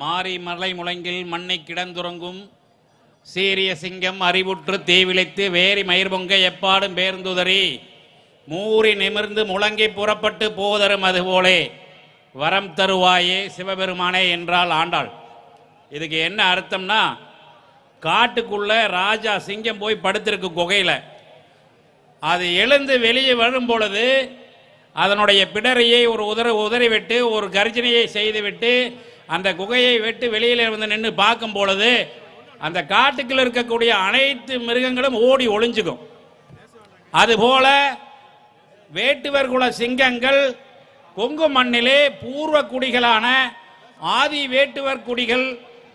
மாறி மலை முழங்கில் மண்ணை கிடந்துறங்கும். சீரிய சிங்கம் அறிவுற்று தீவிழித்து வேரி மயிர் பொங்க எப்பாடும் பேர்ந்துதறி. மூறி நிமிர்ந்து முழங்கி புறப்பட்டு போதரும் அதுபோலே. வரம் தருவாயே சிவபெருமானே என்றால் ஆண்டாள். இதுக்கு என்ன அர்த்தம்னா காட்டுக்குள்ள ராஜா சிங்கம் போய் படுத்திருக்கு குகையில். அது எழுந்து வெளியே வரும் பொழுது அதனுடைய பிடரையை ஒரு உதற உதறிவிட்டு ஒரு கர்ஜனையை செய்துவிட்டு அந்த குகையை வெட்டு வெளியில் வந்து நின்று பார்க்கும் பொழுது அந்த காட்டுக்குள்ள இருக்கக்கூடிய அனைத்து மிருகங்களும் ஓடி ஒளிஞ்சுக்கும். அதுபோல வேட்டுவர் குல சிங்கங்கள் கொங்கு மண்ணிலே பூர்வ குடிகளான ஆதி வேட்டுவர் குடிகள்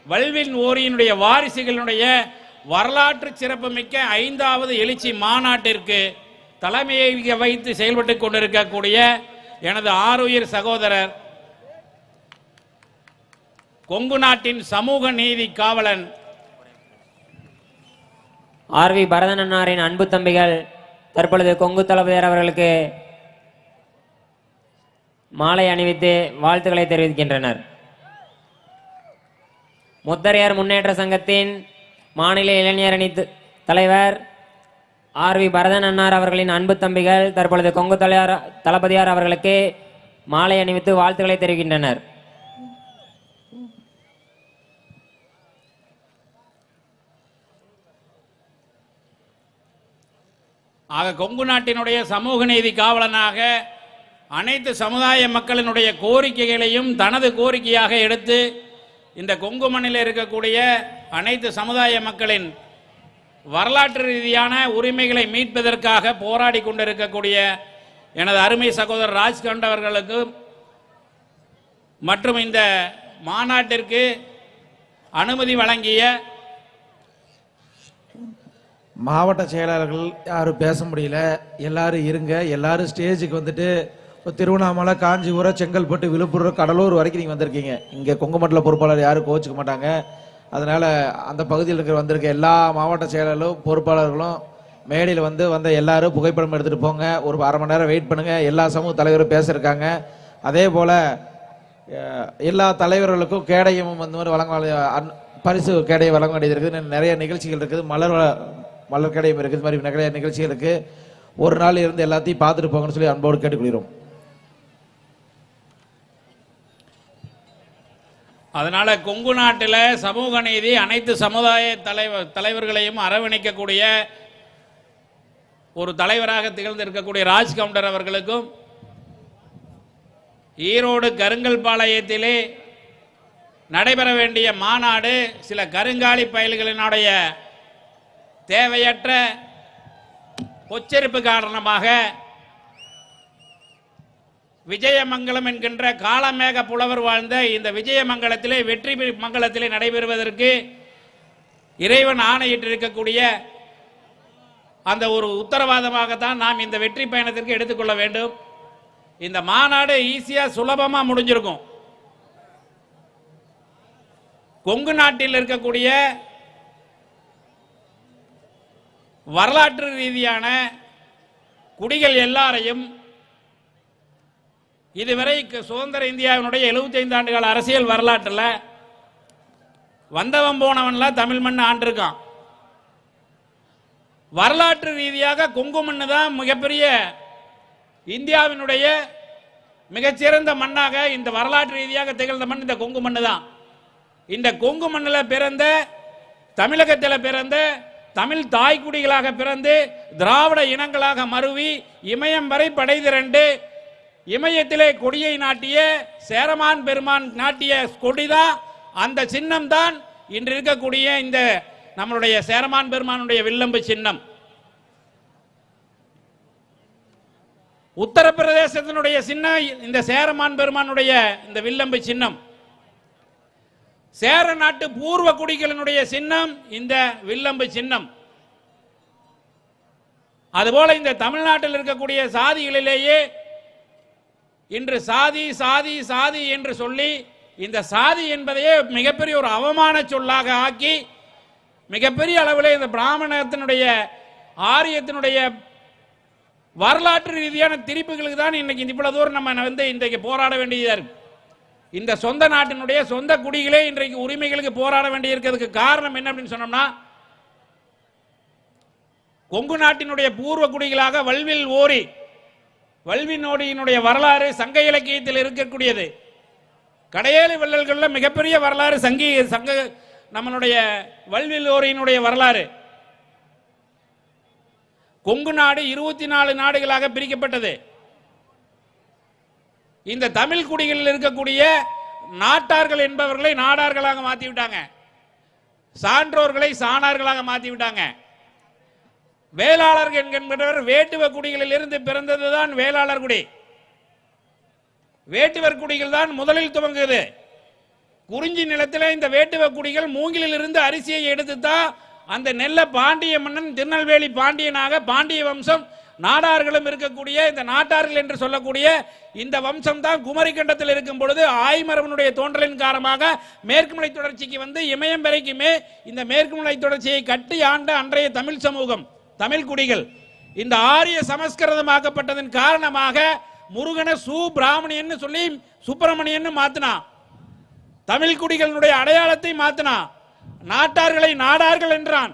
வல்வின் ஓரியினுடைய வாரிசுகளுடைய வரலாற்று சிறப்புமிக்க ஐந்தாவது எழுச்சி மாநாட்டிற்கு தலைமையை வைத்து செயல்பட்டு கொண்டிருக்கக்கூடிய எனது ஆருயிர் சகோதரர் கொங்கு நாட்டின் சமூக நீதி காவலன். ஆர்வி பரதன் அன்னாரின் அன்பு தம்பிகள் தற்பொழுது கொங்கு தளபதியார் அவர்களுக்கு மாலை அணிவித்து வாழ்த்துக்களை தெரிவிக்கின்றனர். முத்தரையர் முன்னேற்ற சங்கத்தின் மாநில இளைஞர் அணி த- தலைவர் ஆர்வி பரதன் அன்னார் அவர்களின் அன்பு தம்பிகள் தற்பொழுது கொங்கு தலையார் தளபதியார் அவர்களுக்கு மாலை அணிவித்து வாழ்த்துக்களை தெரிவிக்கின்றனர். ஆக கொங்கு நாட்டினுடைய சமூக நீதி காவலனாக அனைத்து சமுதாய மக்களினுடைய கோரிக்கைகளையும் தனது கோரிக்கையாக எடுத்து இந்த கொங்கு மண்ணில் இருக்கக்கூடிய அனைத்து சமுதாய மக்களின் வரலாற்று ரீதியான உரிமைகளை மீட்பதற்காக போராடி கொண்டிருக்கக்கூடிய எனது அருமை சகோதரர் ராஜ்கண்ட் அவர்களுக்கும் மற்றும் இந்த மாநாட்டிற்கு அனுமதி வழங்கிய மாவட்ட செயலாளர்கள் யாரும் பேச முடியல. எல்லாரும் இருங்க. எல்லாரும் ஸ்டேஜுக்கு வந்துட்டு இப்போ திருவண்ணாமலை காஞ்சிபுரம் செங்கல்பட்டு விழுப்புரம் கடலூர் வரைக்கும் நீங்கள் வந்திருக்கீங்க. இங்கே கொங்குமண்டல பொறுப்பாளர் யாரும் கோச்சிக்க மாட்டாங்க. அதனால் அந்த பகுதியில் இருக்கிற வந்திருக்க எல்லா மாவட்ட செயலாளரும் பொறுப்பாளர்களும் மேடையில் வந்து வந்த எல்லாரும் புகைப்படம் எடுத்துகிட்டு போங்க. ஒரு அரை மணி நேரம் வெயிட் பண்ணுங்கள் எல்லா சமூக தலைவரும் பேசியிருக்காங்க அதே போல் எல்லா தலைவர்களுக்கும் கேடயமும் வந்து மாதிரி வழங்க பரிசு கேடயம் வழங்க வேண்டியது இருக்குது. நிறைய நிகழ்ச்சிகள் இருக்குது. மலர் வ- மலர் இருக்குது இது மாதிரி நிறைய நிகழ்ச்சிகளுக்கு இருக்குது ஒரு நாள் இருந்து எல்லாத்தையும் பார்த்துட்டு போங்கன்னு சொல்லி அன்போடு கேட்டுக்கொள்கிறோம். அதனால கொங்கு நாட்டில் சமூக நீதி அனைத்து சமுதாய தலைவர் தலைவர்களையும் அரவணைக்கக்கூடிய ஒரு தலைவராக திகழ்ந்திருக்கக்கூடிய ராஜ் கவுண்டர் அவர்களுக்கும் ஈரோடு கருங்கல் பாளையத்திலே நடைபெற வேண்டிய மாநாடு சில கருங்காலி பயல்களினுடைய தேவையற்ற பொச்சரிப்பு காரணமாக விஜயமங்கலம் என்கின்ற காலமேக புலவர் வாழ்ந்த இந்த விஜயமங்கலத்திலே வெற்றி மங்கலத்திலே நடைபெறுவதற்கு இறைவன் ஆணையிட்டிருக்கக்கூடிய அந்த ஒரு உத்தரவாதமாகத்தான் நாம் இந்த வெற்றி பயணத்திற்கு எடுத்துக்கொள்ள வேண்டும். இந்த மாநாடு ஈஸியா சுலபமா முடிஞ்சிருக்கும். கொங்கு நாட்டில் இருக்கக்கூடிய வரலாற்று ரீதியான குடிகள் எல்லாரையும் இதுவரை க- சுதந்திர இந்தியாவினுடைய 75 ஆண்டுகால அரசியல் வரலாற்றில் வந்தவன் போனவன்லாம் தமிழ் மண் ஆண்டிருக்கான். வரலாற்று ரீதியாக கொங்கு மண்ணு தான் மிகப்பெரிய இந்தியாவினுடைய மிகச்சிறந்த மண்ணாக இந்த வரலாற்று ரீதியாக திகழ்ந்த மண் இந்த கொங்கு மண்ணு தான் இந்த கொங்கு மண்ணில் பிறந்த தமிழகத்தில் பிறந்த தமிழ் தாய்க்குடிகளாக பிறந்து திராவிட இனங்களாக மருவி இமயம் வரை படை திரண்டு இமயத்திலே கொடியை நாட்டிய சேரமான் பெருமான் நாட்டிய கொடிதான் அந்த சின்னம் தான் இன்று இருக்கக்கூடிய இந்த நம்மளுடைய சேரமான் பெருமானுடைய வில்லம்பு சின்னம். உத்தரப்பிரதேசத்தினுடைய சின்னம் இந்த சேரமான் பெருமானுடைய இந்த வில்லம்பு சின்னம். சேர நாட்டு பூர்வ குடிகளினுடைய சின்னம் இந்த வில்லம்பு சின்னம். அதுபோல இந்த தமிழ்நாட்டில் இருக்கக்கூடிய சாதிகளிலேயே இன்று சாதி சாதி சாதி என்று சொல்லி இந்த சாதி என்பதையே மிகப்பெரிய ஒரு அவமான சொல்லாக ஆக்கி மிகப்பெரிய அளவில் இந்த பிராமணத்தினுடைய ஆரியத்தினுடைய வரலாற்று ரீதியான திரிப்புகளுக்கு தான் இன்னைக்கு இவ்வளவு தூரம் நம்ம வந்து இன்றைக்கு போராட வேண்டியதாக இருக்கு. இந்த சொந்த நாட்டினுடைய சொந்த குடிகளே இன்றைக்கு உரிமைகளுக்கு போராட வேண்டி இருக்கிறதுக்கு காரணம் என்ன அப்படின்னு சொன்னோம்னா கொங்கு நாட்டினுடைய பூர்வ குடிகளாக வல்வில் ஓரி வல்வினோடியினுடைய வரலாறு சங்க இலக்கியத்தில் இருக்கக்கூடியது. கடையேழு வள்ளல்களில் மிகப்பெரிய வரலாறு சங்கி சங்க நம்மளுடைய வல்வில் ஓரியினுடைய வரலாறு. கொங்கு நாடு இருபத்தி நாலு நாடுகளாக பிரிக்கப்பட்டது. இந்த தமிழ் குடிகளில் இருக்கக்கூடிய நாட்டார்கள் என்பவர்களை நாடார்களாக மாத்தி விட்டாங்க சான்றோர்களை சாணார்களாக மாத்தி விட்டாங்க வேளாளர்கள் என்கின்றவர் வேட்டுவ குடிகளில் இருந்து பிறந்ததுதான் வேளாளர் குடி. வேட்டுவர் குடிகள் தான் முதலில் துவங்குது. குறிஞ்சி நிலத்தில் இந்த வேட்டுவ குடிகள் மூங்கிலில் இருந்து அரிசியை எடுத்து தான் அந்த நெல்ல பாண்டிய மன்னன் திருநெல்வேலி பாண்டியனாக பாண்டிய வம்சம் நாடார்களும் இருக்கக்கூடிய இந்த நாட்டார்கள் என்று சொல்லக்கூடிய இந்த வம்சம் தான் குமரிக்கண்டத்தில் இருக்கும் பொழுது ஆய்மரவனுடைய தோன்றலின் காரணமாக மேற்கு மலை தொடர்ச்சிக்கு வந்து இமயம் வரைக்குமே இந்த மேற்கு மலை தொடர்ச்சியை கட்டி ஆண்ட அன்றைய தமிழ் சமூகம் தமிழ் குடிகள் இந்த ஆரிய சமஸ்கிருதமாக்கப்பட்டதன் காரணமாக முருகனை சுப்பிராமணியன் சொல்லி சுப்பிரமணியன்னு மாத்தினான் தமிழ் குடிகளுடைய அடையாளத்தை மாத்தினான் நாட்டார்களை நாடார்கள் என்றான்.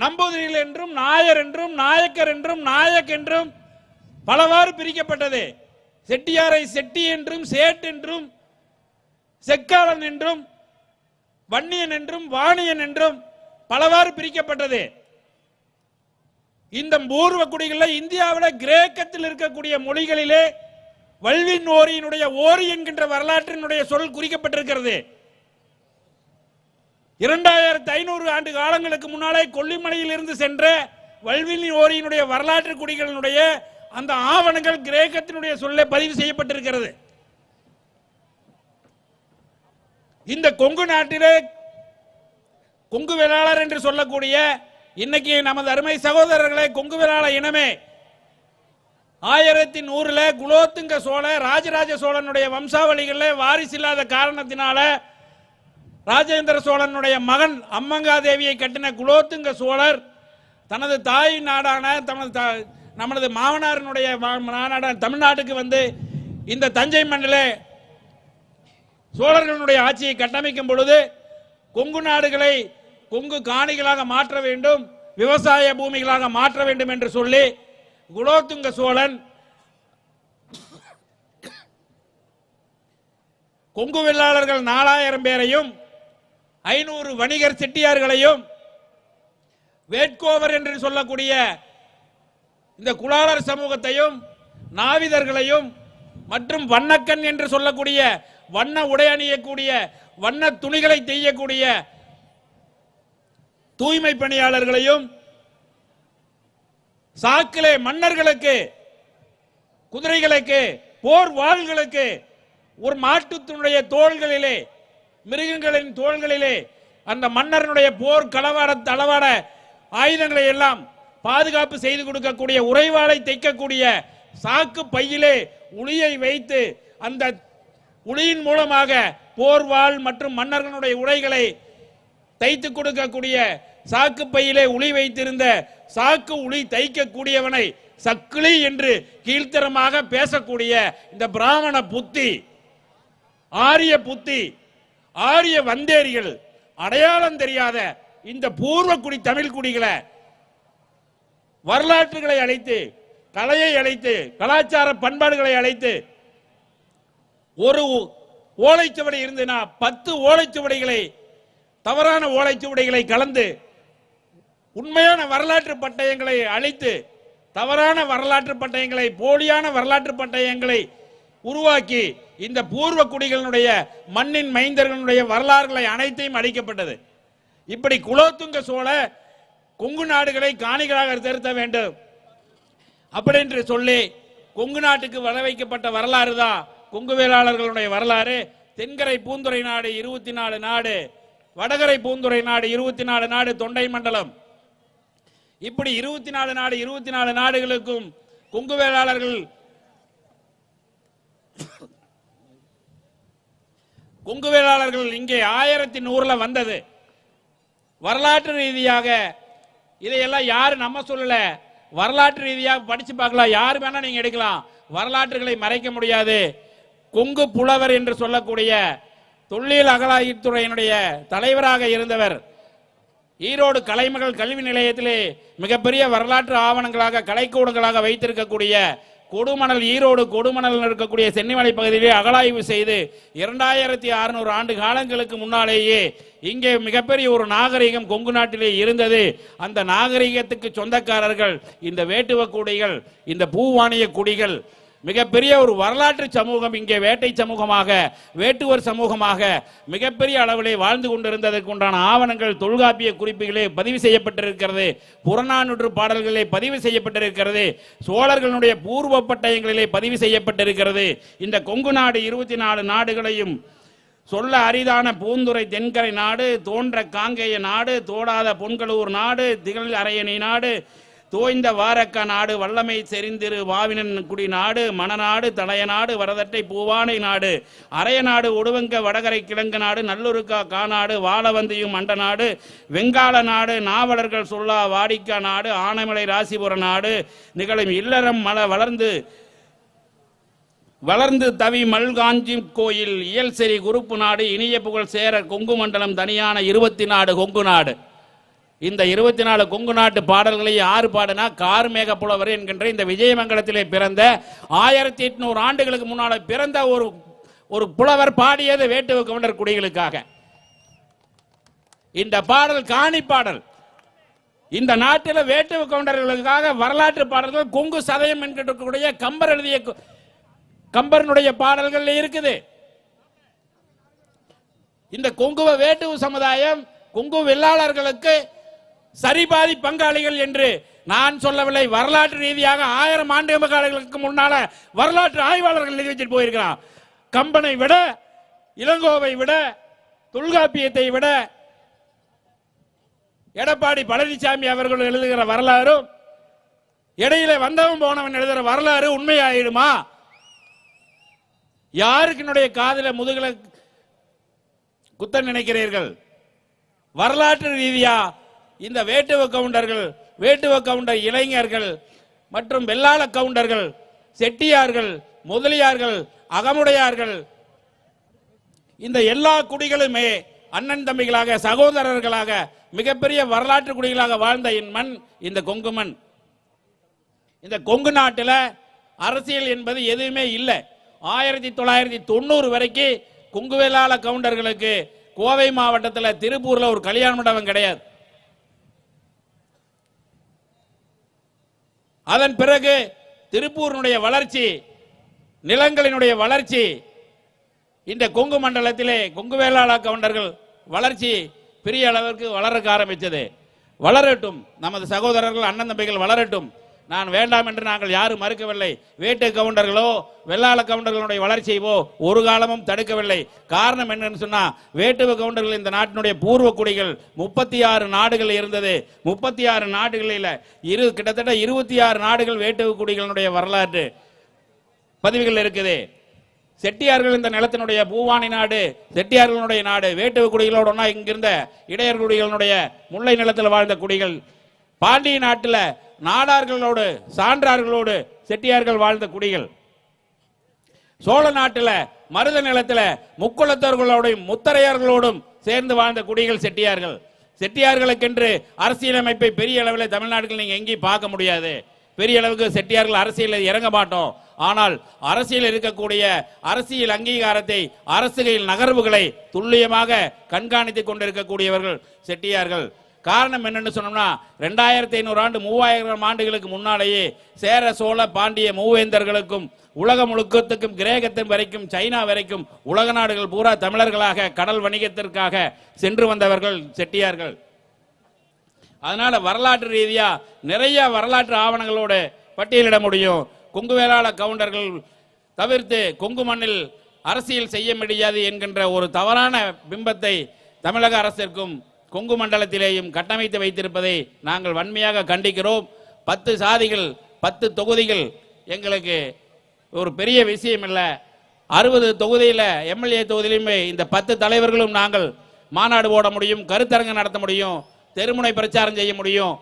நம்பூதிரிகள் என்றும் நாயர் என்றும் நாயக்கர் என்றும் நாயக் என்றும் பலவாறு பிரிக்கப்பட்டது. செட்டியாரை செட்டி என்றும் சேட் என்றும் செக்காளன் என்றும் வன்னியன் என்றும் வாணியன் என்றும் பலவாறு பிரிக்கப்பட்டது. இந்த பூர்வ குடிகளில் இந்தியாவில் கிரேக்கத்தில் இருக்கக்கூடிய மொழிகளிலே வல்வின் ஓரியினுடைய ஓரி என்கின்ற வரலாற்றினுடைய சொல் குறிக்கப்பட்டிருக்கிறது. இரண்டாயிரத்தி ஐநூறு ஆண்டு காலங்களுக்கு முன்னாலே கொல்லிமலையில் இருந்து சென்ற வல்வினி ஓரியினுடைய வரலாற்று குடிகளினுடைய அந்த ஆவணங்கள் கிரேக்கத்தினுடைய சொல்ல பதிவு செய்யப்பட்டிருக்கிறது. இந்த கொங்கு நாட்டிலே கொங்கு வேளாளர் என்று சொல்லக்கூடிய இன்னைக்கு நமது அருமை சகோதரர்களே கொங்கு வேளாள இனமே ஆயிரத்தி நூறுல குலோத்துங்க சோழ ராஜராஜ சோழனுடைய வம்சாவளிகளில் வாரிசு இல்லாத காரணத்தினால ராஜேந்திர சோழனுடைய மகன் அம்மங்காதேவியை கட்டின குலோத்துங்க சோழர் தனது தாய் நாடான தமது நமது மாமனாரினுடைய நாடான தமிழ்நாட்டுக்கு வந்து இந்த தஞ்சை மண்ணிலே சோழர்களுடைய ஆட்சியை கட்டமைக்கும் பொழுது கொங்கு நாடுகளை கொங்கு காணிகளாக மாற்ற வேண்டும் விவசாய பூமிகளாக மாற்ற வேண்டும் என்று சொல்லி குலோத்துங்க சோழன் கொங்கு வெள்ளாளர்கள் நாலாயிரம் பேரையும் ஐநூறு வணிகர் செட்டியார்களையும் வேட்கோவர் என்று சொல்லக்கூடிய இந்த குலாளர் சமூகத்தையும் நாவிதர்களையும் மற்றும் வண்ணக்கண் என்று சொல்லக்கூடிய வண்ண உடை அணியக்கூடிய வண்ண துணிகளை செய்யக்கூடிய தூய்மை பணியாளர்களையும் சாக்கிலே மன்னர்களுக்கு குதிரைகளுக்கு போர் வாள்களுக்கு ஒரு மாட்டுத்தினுடைய தோள்களிலே மிருகங்களின் தோள்களிலே அந்த மன்னரனுடைய போர் களவாட தளவாட ஆயுதங்களை எல்லாம் பாதுகாப்பு செய்து கொடுக்கக்கூடிய உறைவாளை தைக்கக்கூடிய சாக்கு பையிலே உளியை வைத்து அந்த உளியின் மூலமாக போர்வாள் மற்றும் மன்னர்களுடைய உடைகளை தைத்து கொடுக்கக்கூடிய சாக்கு பையிலே உளி வைத்திருந்த சாக்கு உளி தைக்கக்கூடியவனை சக்கிலி என்று கீழ்த்தரமாக பேசக்கூடிய இந்த பிராமண புத்தி ஆரிய புத்தி ஆரிய வந்தேரிகள் அடையாளம் தெரியாத இந்த பூர்வக்குடி தமிழ் குடிகளை வரலாற்றுகளை அழைத்து கலையை அழைத்து கலாச்சார பண்பாடுகளை அழைத்து ஒரு ஓலைச்சுவடி இருந்ததுன்னா பத்து ஓலைச்சுவடிகளை தவறான ஓலைச்சுவடிகளை கலந்து உண்மையான வரலாற்று பட்டயங்களை அழித்து தவறான வரலாற்று பட்டயங்களை போலியான வரலாற்று பட்டயங்களை உருவாக்கி இந்த பூர்வ குடிகளினுடைய மண்ணின் மைந்தர்களுடைய வரலாறுகளை அனைத்தையும் அழிக்கப்பட்டது. இப்படி குலோத்துங்க சோழ கொங்கு நாடுகளை காணிகளாக திருத்த வேண்டும். அப்படி என்று சொல்லி கொங்கு நாட்டுக்கு வர வைக்கப்பட்ட வரலாறு தான் கொங்கு வேளாளர்களுடைய வரலாறு. தென்கரை பூந்துரை நாடு இருபத்தி நாலு நாடு வடகரை பூந்துரை நாடு இருபத்தி நாலு நாடு தொண்டை மண்டலம். இப்படி இருபத்தி நாலு நாடு இருபத்தி நாலு நாடுகளுக்கும் கொங்கு வேளாளர்கள் கொங்கு வேளாளர்கள் இங்கே ஆயிரத்தி நூறுல வந்தது. வரலாற்று ரீதியாக இதையெல்லாம் யாரு நம்ம சொல்லல. வரலாற்று ரீதியாக படிச்சு பார்க்கலாம். யார் வேணா நீங்க எடுக்கலாம். வரலாற்றுகளை மறைக்க முடியாது. கொங்கு புலவர் என்று சொல்லக்கூடிய தொல்லியல் அகலாய்த்துறையினுடைய தலைவராக இருந்தவர். ஈரோடு கலைமகள் கல்வி நிலையத்திலே மிகப்பெரிய வரலாற்று ஆவணங்களாக கலைக்கூடங்களாக வைத்திருக்கக்கூடிய கொடுமணல் ஈரோடு கொடுமணல் இருக்கக்கூடிய சென்னிமலை பகுதியிலே அகலாய்வு செய்து இரண்டாயிரத்தி அறுநூறு ஆண்டு காலங்களுக்கு முன்னாலேயே இங்கே மிகப்பெரிய ஒரு நாகரிகம் கொங்கு நாட்டிலே இருந்தது. அந்த நாகரிகத்துக்கு சொந்தக்காரர்கள் இந்த வேட்டுவ குடிகள் இந்த பூவாணிய குடிகள் மிகப்பெரிய ஒரு வரலாற்று சமூகம் இங்கே வேட்டை சமூகமாக வேட்டுவர் சமூகமாக மிகப்பெரிய அளவிலே வாழ்ந்து கொண்டிருந்ததற்கு உண்டான ஆவணங்கள் தொல்காப்பிய குறிப்புகளே பதிவு செய்யப்பட்டிருக்கிறது. புறநானூற்று பாடல்களே பதிவு செய்யப்பட்டிருக்கிறது. சோழர்களுடைய பூர்வ பட்டயங்களிலே பதிவு செய்யப்பட்டிருக்கிறது. இந்த கொங்கு நாடு இருபத்தி நாலு நாடுகளையும் சொல்ல அரிதான பூந்துரை தென்கரை நாடு தோன்ற காங்கேய நாடு தோடாத பொன்களூர் நாடு திகழ் அரையணி நாடு தோய்ந்த வாரக்க நாடு வல்லமை செறிந்திரு வாவினன் குடி நாடு மணநாடு தலையநாடு வரதட்டை பூவானை நாடு அரையநாடு ஒடுவங்க வடகரை கிழங்கு நாடு நல்லுருக்கா காநாடு வாழவந்தியும் மண்ட நாடு வெங்கால நாடு நாவலர்கள் சொல்லா வாடிக்கா நாடு ஆனைமலை ராசிபுர நாடு நிகழும் இல்லறம் மல வளர்ந்து வளர்ந்து தவி மல்காஞ்சி கோயில் இயல் குறுப்பு நாடு இனிய புகழ் சேர கொங்கு மண்டலம் தனியான இருபத்தி நாடு கொங்கு நாடு. இந்த இருபத்தி நாலு கொங்கு நாட்டு பாடல்களை யாரு பாடுனா கார்மேக புலவர் என்கின்ற இந்த விஜயமங்கலத்திலே பிறந்த ஆயிரத்தி எட்நூறு ஆண்டுகளுக்கு முன்னால் பிறந்த ஒரு ஒரு புலவர் பாடியது வேட்டுவ கவுண்டர் குடிகளுக்காக. இந்த பாடல் காணி பாடல். இந்த நாட்டில் வேட்டுவ கவுண்டர்களுக்காக வரலாற்று பாடல்கள் கொங்கு சதயம் என்கின்ற கம்பர் எழுதிய கு- கம்பரனுடைய பாடல்கள் இருக்குது. இந்த கொங்குவ வேட்டுவ சமுதாயம் கொங்கு வெள்ளாளர்களுக்கு சரிபாதி பங்காளிகள் என்று நான் சொல்லவில்லை. வரலாற்று ரீதியாக ஆயிரம் ஆண்டு காலங்களுக்கு முன்னால வரலாற்று ஆய்வாளர்கள் எழுதி வச்சுட்டு போயிருக்கிறான். கம்பனை விட இளங்கோவை விட தொல்காப்பியத்தை விட எடப்பாடி பழனிசாமி அவர்கள் எழுதுகிற வரலாறும் இடையில வந்தவன் போனவன் எழுதுகிற வரலாறு உண்மையாயிடுமா? யாருக்கு என்னுடைய காதுல முதுகுல குத்த நினைக்கிறீர்கள்? வரலாற்று ரீதியா இந்த வேட்டுவ கவுண்டர்கள் வேட்டுவ கவுண்டர் இளைஞர்கள் மற்றும் வெள்ளாள கவுண்டர்கள் செட்டியார்கள் முதலியார்கள் அகமுடையார்கள் இந்த எல்லா குடிகளுமே அண்ணன் தம்பிகளாக சகோதரர்களாக மிகப்பெரிய வரலாற்று குடிகளாக வாழ்ந்த என் மண் இந்த கொங்கு மண். இந்த கொங்கு நாட்டில் அரசியல் என்பது எதுவுமே இல்லை. ஆயிரத்தி தொள்ளாயிரத்தி தொண்ணூறு வரைக்கும் கொங்குவேலாள கவுண்டர்களுக்கு கோவை மாவட்டத்தில் திருப்பூரில் ஒரு கல்யாண மண்டபம் கிடையாது. அதன் பிறகு திருப்பூரினுடைய வளர்ச்சி நிலங்களினுடைய வளர்ச்சி இந்த கொங்கு மண்டலத்திலே கொங்கு வேளாள கவுண்டர்கள் வளர்ச்சி பெரிய அளவிற்கு வளர்க்க ஆரம்பித்தது வளரட்டும். நமது சகோதரர்கள் அண்ணன் தம்பிகள் வளரட்டும். நான் வேண்டாம் என்று நாங்கள் யாரும் மறுக்கவில்லை. வேட்டு கவுண்டர்களோ வெள்ளாள கவுண்டர்களுடைய வளர்ச்சியவோ ஒரு காலமும் தடுக்கவில்லை. காரணம் என்னன்னு சொன்னா வேட்டுவ கவுண்டர்கள் இந்த நாட்டினுடைய பூர்வ குடிகள் முப்பத்தி ஆறு நாடுகள் இருந்தது. முப்பத்தி ஆறு நாடுகளில் இரு கிட்டத்தட்ட இருபத்தி ஆறு நாடுகள் வேட்டுவ குடிகளுடைய வரலாற்று பதிவுகள் இருக்குது. செட்டியார்கள் இந்த நிலத்தினுடைய பூவானி நாடு செட்டியார்களுடைய நாடு வேட்டுவ குடிகளோட இங்கிருந்த இடையர் குடிகளுடைய முல்லை நிலத்தில் வாழ்ந்த குடிகள். பாண்டிய நாட்டில் நாடார்களோடு சான்றார்களோடு செட்டியார்கள் வாழ்ந்த குடிகள். சோழ நாட்டில் மருத நிலத்தில் முக்குளத்தவர்களோடும் முத்தரையர்களோடும் சேர்ந்து வாழ்ந்த குடிகள் செட்டியார்கள். செட்டியார்களுக்கென்று அரசியலமைப்பை பெரிய அளவில் தமிழ்நாடுகள் நீங்கள் எங்கேயும் பார்க்க முடியாது. பெரிய அளவுக்கு செட்டியார்கள் அரசியலில் இறங்க மாட்டோம். ஆனால் அரசியல் இருக்கக்கூடிய அரசியல் அங்கீகாரத்தை அரசியல் நகர்வுகளை துல்லியமாக கண்காணித்துக் கொண்டிருக்கக்கூடியவர்கள் செட்டியார்கள். காரணம் என்னன்னு சொன்னோம்னா ரெண்டாயிரத்தி ஐநூறு ஆண்டு மூவாயிரம் ஆண்டுகளுக்கு முன்னாலேயே சேர சோழ பாண்டிய மூவேந்தர்களுக்கும் உலகம் முழுக்கத்துக்கும் கிரேகத்தின் வரைக்கும் சைனா வரைக்கும் உலக நாடுகள் பூரா தமிழர்களாக கடல் வணிகத்திற்காக சென்று வந்தவர்கள் செட்டியார்கள். அதனால வரலாற்று ரீதியா நிறைய வரலாற்று ஆவணங்களோடு பட்டியலிட முடியும். கொங்கு வேளாள கவுண்டர்கள் தவிர்த்து கொங்கு மண்ணில் அரசியல் செய்ய முடியாது என்கின்ற ஒரு தவறான பிம்பத்தை தமிழக அரசிற்கும் கொங்கு மண்டலத்திலேயும் கட்டமைத்து வைத்திருப்பதை நாங்கள் வன்மையாக கண்டிக்கிறோம். பத்து சாதிகள் பத்து தொகுதிகள் எங்களுக்கு ஒரு பெரிய விஷயம் இல்லை அறுபது தொகுதியில் எம்எல்ஏ தொகுதியிலுமே இந்த பத்து தலைவர்களும் நாங்கள் மாநாடு போட முடியும் கருத்தரங்கு நடத்த முடியும் தெருமுனை பிரச்சாரம் செய்ய முடியும்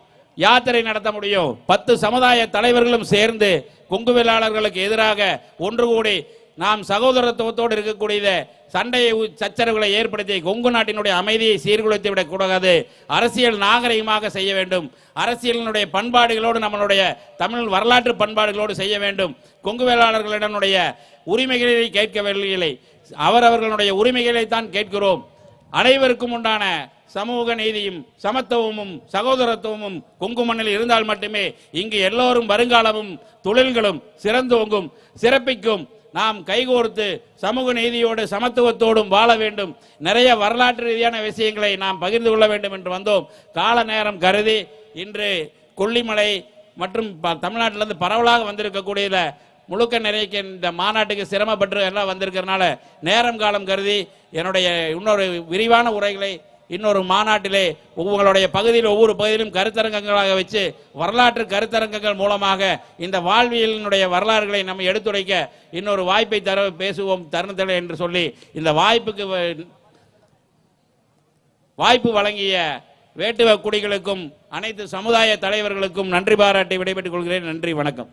யாத்திரை நடத்த முடியும். பத்து சமுதாய தலைவர்களும் சேர்ந்து கொங்கு வேளாளர்களுக்கு எதிராக ஒன்று கூடி நாம் சகோதரத்துவத்தோடு இருக்கக்கூடிய சண்டையை சச்சரவுகளை ஏற்படுத்தி கொங்கு நாட்டினுடைய அமைதியை சீர்குலைத்து விடக்கூடாது அரசியல் நாகரிகமாக செய்ய வேண்டும். அரசியலினுடைய பண்பாடுகளோடு நம்மளுடைய தமிழ் வரலாற்று பண்பாடுகளோடு செய்ய வேண்டும். கொங்கு வேளாளர்களிடனுடைய உரிமைகளை கேட்கவில்லை. அவரவர்களுடைய உரிமைகளை தான் கேட்கிறோம். அனைவருக்கும் உண்டான சமூக நீதியும் சமத்துவமும் சகோதரத்துவமும் கொங்கு மண்ணில் இருந்தால் மட்டுமே இங்கு எல்லோரும் வருங்காலமும் தொழில்களும் சிறந்தோங்கும் சிறப்பிக்கும் நாம் கைகோர்த்து சமூக நீதியோடு சமத்துவத்தோடும் வாழ வேண்டும். நிறைய வரலாற்று ரீதியான விஷயங்களை நாம் பகிர்ந்து கொள்ள வேண்டும் என்று வந்தோம். கால நேரம் கருதி இன்று கொல்லிமலை மற்றும் ப- தமிழ்நாட்டிலிருந்து பரவலாக வந்திருக்கக்கூடியதில் முழுக்க நிறைக்க இந்த மாநாட்டுக்கு சிரமப்பட்டு எல்லாம் வந்திருக்கிறதுனால நேரம் காலம் கருதி என்னுடைய இன்னொரு விரிவான உரைகளை இன்னொரு மாநாட்டிலே உங்களுடைய பகுதியில் ஒவ்வொரு பகுதியிலும் கருத்தரங்கங்களாக வச்சு வரலாற்று கருத்தரங்கங்கள் மூலமாக இந்த வாழ்வியலினுடைய வரலாறுகளை நம்ம எடுத்துரைக்க இன்னொரு வாய்ப்பை தர பேசுவோம் தருணத்தில் என்று சொல்லி இந்த வாய்ப்புக்கு வ- வாய்ப்பு வழங்கிய வேட்டுவ குடிகளுக்கும் அனைத்து சமுதாய தலைவர்களுக்கும் நன்றி பாராட்டி விடைபெற்றுக் கொள்கிறேன். நன்றி வணக்கம்.